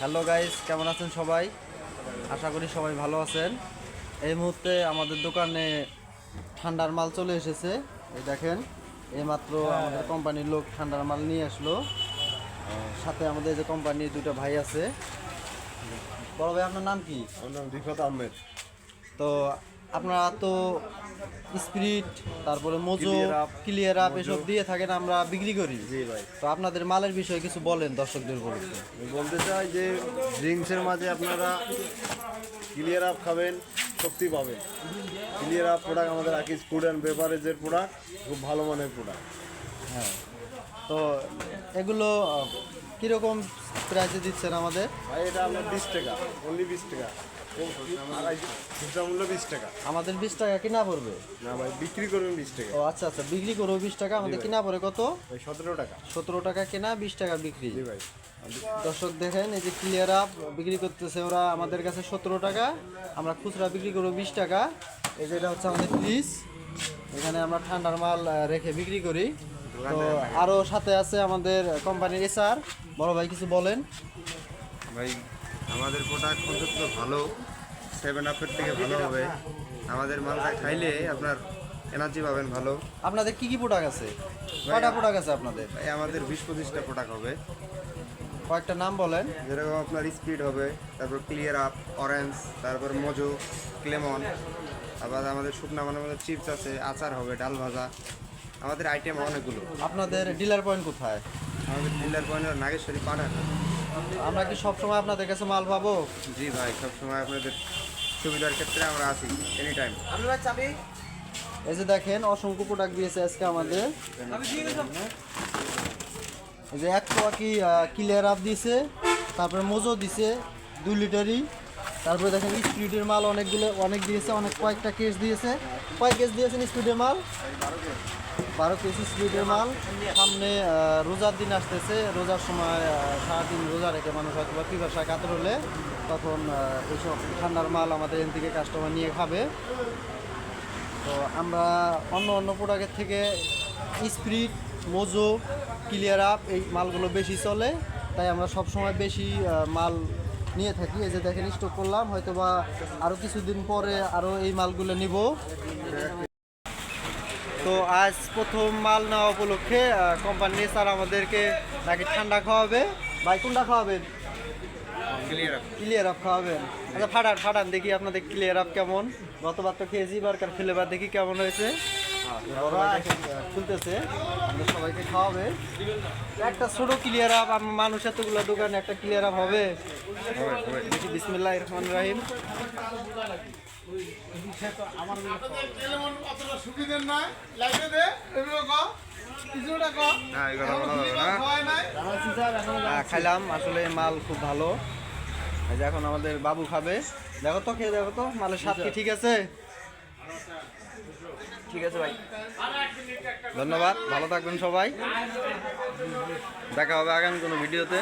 Hello guys কেমন আছেন সবাই? আশা করি সবাই ভালো আছেন। এই মুহূর্তে আমাদের দোকানে ঠান্ডার মাল চলে এসেছে। এই দেখেন এইমাত্র আমাদের কোম্পানির লোক ঠান্ডার মাল নিয়ে আসলো। সাথে আমাদের যে কোম্পানির দুটো ভাই আছে। বড় ভাই আপনার নাম কি? আমার নাম রিফাত আহমেদ। তো আপনারা তো স্পিরিট তারপরে মোজো ক্লিয়ার আপ এসব দিয়ে থাকেন আমরা বিক্রি করি। জি ভাই। তো আপনাদের মালের বিষয়ে কিছু বলেন দর্শকদের বলতে বলতে চাই যে ড্রিঙ্কসের মাঝে আপনারা ক্লিয়ার আপ খাবেন শক্তি পাবেন। ক্লিয়ার আপ প্রোডাক্ট আমাদের আকিস ফুড অ্যান্ড বেভারেজের প্রোডাক্ট খুব ভালো মানের প্রোডাক্ট হ্যাঁ। তো এগুলো কীরকম প্রাইসে দিচ্ছেন আমাদের? ভাই এটা আপনার বিশ টাকা অনলি বিশ টাকা। মূল্য বিশ টাকা। আমাদের বিশ টাকা কিনা পড়বে? না ভাই বিক্রি করবেন বিশ টাকা। ও আচ্ছা আচ্ছা বিক্রি করব বিশ টাকা আমাদের কিনা পড়ে কত? সতেরো টাকা। সতেরো টাকা কেনা বিশ টাকা বিক্রি। ভাই। দর্শক দেখেন এই যে ক্লিয়ার আপ বিক্রি করতেছে ওরা আমাদের কাছে সতেরো টাকা আমরা খুচরা বিক্রি করব বিশ টাকা। এই যে এটা হচ্ছে আমাদের ফ্রিজ এখানে আমরা ঠান্ডার মাল রেখে বিক্রি করি। তো আরও সাথে আছে আমাদের কোম্পানির এসআর বড় ভাই কিছু বলেন। ভাই আমাদের প্রোডাক্ট পর্যন্ত ভালো। সেভেন আপের থেকে ভালো হবে। আমাদের মালটা খাইলে আপনার এনার্জি পাবেন ভালো। আপনাদের কি কি প্রোডাক্ট আছে? কয়টা প্রোডাক্ট আছে আপনাদের? ভাই আমাদের বিশ পঁচিশটা প্রোডাক্ট হবে। কয়েকটা নাম বলেন। যেরকম আপনার স্পিড হবে তারপর ক্লিয়ার আপ অরেঞ্জ তারপর মোজো ক্লেমন আবার আমাদের শুকনা মানে আমাদের চিপস আছে আচার হবে ডাল ভাজা। আমাদের আইটেম অনেকগুলো। আপনাদের ডিলার পয়েন্ট কোথায়? আমাদের ডিলার পয়েন্ট নাগেশ্বরী পাঠান আমরা কি সবসময় আপনাদের কাছে মাল পাবো? জি ভাই সবসময় আপনাদের সুবিধার ক্ষেত্রে আমরা আছি এনি টাইম এই যে দেখেন, অসংখ্য প্রোডাক্ট দিয়েছে আজকে আমাদের। এই যে এক পোয়া কি ক্লিয়ার আপ দিয়েছে তারপরে মোজো দিছে, দুই লিটারই। তারপরে দেখেন, স্পিডের মাল অনেকগুলো, অনেক দিয়েছে, অনেক কয়েকটা কেস দিয়েছে। কয়েক কেস দিয়েছেন স্পিডের মাল? বারো কেস স্পিডের মাল। সামনে রোজার দিন আসতেছে। রোজার সময় সারাদিন রোজা রেখে মানুষ হয়তো বা পিপাসায় কাতর হলে তখন এইসব ঠান্ডার মাল আমাদের এখান থেকে কাস্টমার নিয়ে খাবে। তো আমরা অন্য অন্য প্রোডাক্টের থেকে স্প্রিট মোজো ক্লিয়ার আপ এই মালগুলো বেশি চলে। তাই আমরা সব সময় বেশি মাল নিয়ে থাকি। এই যে দেখেন স্টক করলাম। হয়তো বা আরও কিছুদিন পরে আরও এই মালগুলো নিব। আজ প্রথম মাল নেওয়া উপলক্ষে কোম্পানি স্যার আমাদেরকে নাকি ঠান্ডা খাওয়াবে। ভাই কোনটা খাওয়াবেন? ক্লিয়ার আপ খাওয়াবেন। আচ্ছা ফাটান ফাটান দেখি আপনাদের ক্লিয়ার আপ কেমন। গতবার তো খেয়েছি বারকার ফ্লেভার দেখি কেমন হয়েছে। খুলতেছে। সবাইকে খাওয়াবে। একটা ছোট ক্লিয়ার আপ আমার মানুষ এতগুলো দোকানে একটা ক্লিয়ার আপ হবে। দেখি বিসমিল্লাহ রহমান রাহিম। খাইলাম। আসলে মাল খুব ভালো। এই যে এখন আমাদের বাবু খাবে। দেখো তো খেয়ে দেখো তো মালের স্বাদ কি ঠিক আছে? ঠিক আছে ভাই। ধন্যবাদ ভালো থাকবেন সবাই। দেখা হবে আগামী কোনো ভিডিওতে।